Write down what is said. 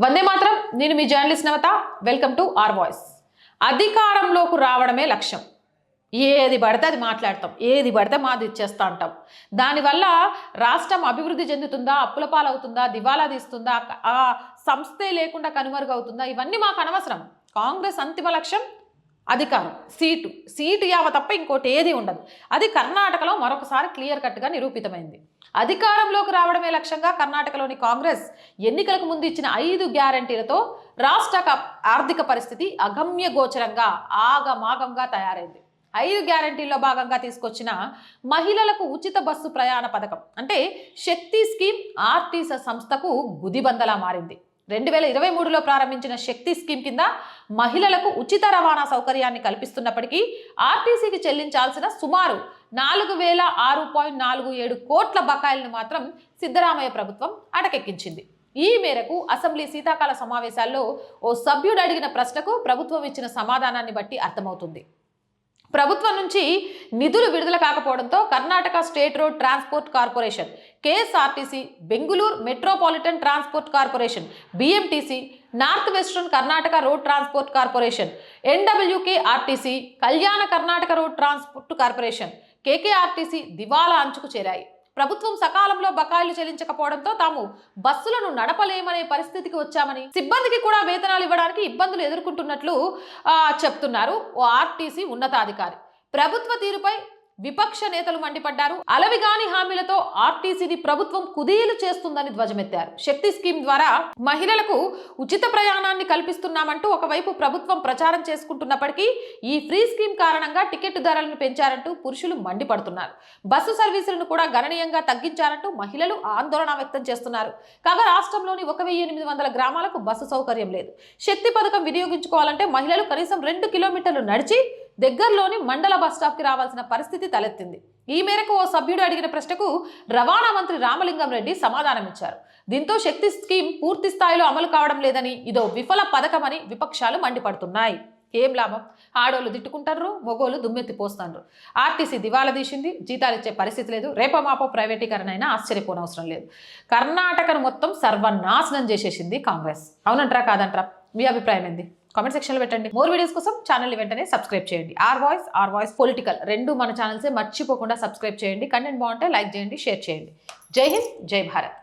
వందే మాత్రం నేను మీ journalist Navatha welcome to R voice. అధికారంలోకి రావడమే లక్ష్యం. ఏది పడితే అది మాట్లాడతాం ఏది పడితే మాది ఇచ్చేస్తా అంటాం. దానివల్ల రాష్ట్రం అభివృద్ధి చెందుతుందా అప్పుల పాలవుతుందా దివాలా తీస్తుందా ఆ సంస్థే లేకుండా కనుమరుగవుతుందా ఇవన్నీ మాకు అనవసరం. కాంగ్రెస్ అంతిమ లక్ష్యం అధికారం. సీటు. సీటు యావ తప్ప ఇంకోటి ఏది ఉండదు. అది కర్ణాటకలో మరొకసారి క్లియర్ కట్గా నిరూపితమైంది. అధికారంలోకి రావడమే లక్ష్యంగా కర్ణాటకలోని కాంగ్రెస్ ఎన్నికలకు ముందు ఇచ్చిన ఐదు గ్యారంటీలతో రాష్ట్ర ఆర్థిక పరిస్థితి అగమ్య గోచరంగా ఆగమాగంగా తయారైంది. ఐదు గ్యారంటీల్లో భాగంగా తీసుకొచ్చిన మహిళలకు ఉచిత బస్సు ప్రయాణ పథకం. అంటే శక్తి స్కీమ్ ఆర్టీసీ సంస్థకు గుదిబందలా మారింది. రెండు వేల ఇరవై మూడులో ప్రారంభించిన శక్తి స్కీమ్ కింద మహిళలకు ఉచిత రవాణా సౌకర్యాన్ని కల్పిస్తున్నప్పటికీ ఆర్టీసీకి చెల్లించాల్సిన సుమారు నాలుగు వేల ఆరు పాయింట్ నాలుగు ఏడు కోట్ల బకాయిలను మాత్రం సిద్ధరామయ్య ప్రభుత్వం అటకెక్కించింది. ఈ మేరకు అసెంబ్లీ శీతాకాల సమావేశాల్లో ఓ సభ్యుడు అడిగిన ప్రశ్నకు ప్రభుత్వం ఇచ్చిన సమాధానాన్ని బట్టి అర్థమవుతుంది. ప్రభుత్వం నుంచి నిధులు విడుదల కాకపోవడంతో Karnataka state road transport corporation KSRTC Bengaluru metropolitan transport corporation BMTC north western Karnataka road transport corporation NWK RTC Kalyana Karnataka road transport corporation KKRTC దివాలా అంచుకు చేరాయి. ప్రభుత్వం సకాలంలో బకాయిలు చెల్లించకపోవడంతో తాము బస్సులను నడపలేమనే పరిస్థితికి వచ్చామని సిబ్బందికి కూడా వేతనాలు ఇవ్వడానికి ఇబ్బందులు ఎదుర్కొంటున్నట్లు చెప్తున్నారు ఓ ఆర్టీసీ ఉన్నతాధికారి. ప్రభుత్వ తీరుపై విపక్ష నేతలు మండిపడ్డారు. అలవిగాని హామీలతో ఆర్టీసీని ప్రభుత్వం కుదేలు చేస్తుందని ధ్వజమెత్తారు. శక్తి స్కీమ్ ద్వారా మహిళలకు ఉచిత ప్రయాణాన్ని కల్పిస్తున్నామంటూ ఒకవైపు ప్రభుత్వం ప్రచారం చేసుకుంటున్నప్పటికీ ఈ ఫ్రీ స్కీమ్ కారణంగా టికెట్ ధరలను పెంచారంటూ పురుషులు మండిపడుతున్నారు. బస్సు సర్వీసులను కూడా గణనీయంగా తగ్గించారంటూ మహిళలు ఆందోళన వ్యక్తం చేస్తున్నారు. కాగా రాష్ట్రంలోని ఒక వెయ్యి ఎనిమిది వందల గ్రామాలకు బస్సు సౌకర్యం లేదు. శక్తి పథకం వినియోగించుకోవాలంటే మహిళలు కనీసం రెండు కిలోమీటర్లు నడిచి దగ్గరలోని మండల బస్ స్టాప్కి రావాల్సిన పరిస్థితి తలెత్తింది. ఈ మేరకు ఓ సభ్యుడు అడిగిన ప్రశ్నకు రవాణా మంత్రి రామలింగం రెడ్డి సమాధానమిచ్చారు దీంతో శక్తి స్కీమ్ పూర్తి స్థాయిలో అమలు కావడం లేదని ఇదో విఫల పథకమని విపక్షాలు మండిపడుతున్నాయి. ఏం లాభం? ఆడోళ్ళు తిట్టుకుంటారు మొగోళ్ళు దుమ్మెత్తిపోస్తారు ఆర్టీసీ దివాలా తీసింది జీతాలు ఇచ్చే పరిస్థితి లేదు రేపో మాపో ప్రైవేటీకరణ అయినా ఆశ్చర్యపోనవసరం లేదు. కర్ణాటకను మొత్తం సర్వనాశనం చేసేసింది కాంగ్రెస్. అవునంటారా కాదంటారా? మీ అభిప్రాయం ఏంది? కామెంట్ సెక్షన్లో పెట్టండి. మోర్ వీడియోస్ కోసం ఛానల్ వెంటనే సబ్స్క్రైబ్ చేయండి. R voice R voice political రెండు మన ఛానల్సే మర్చిపోకుండా సబ్స్క్రైబ్ చేయండి. కంటెంట్ బాగుంటే లైక్ చేయండి షేర్ చేయండి. జై హింద్ జై భారత్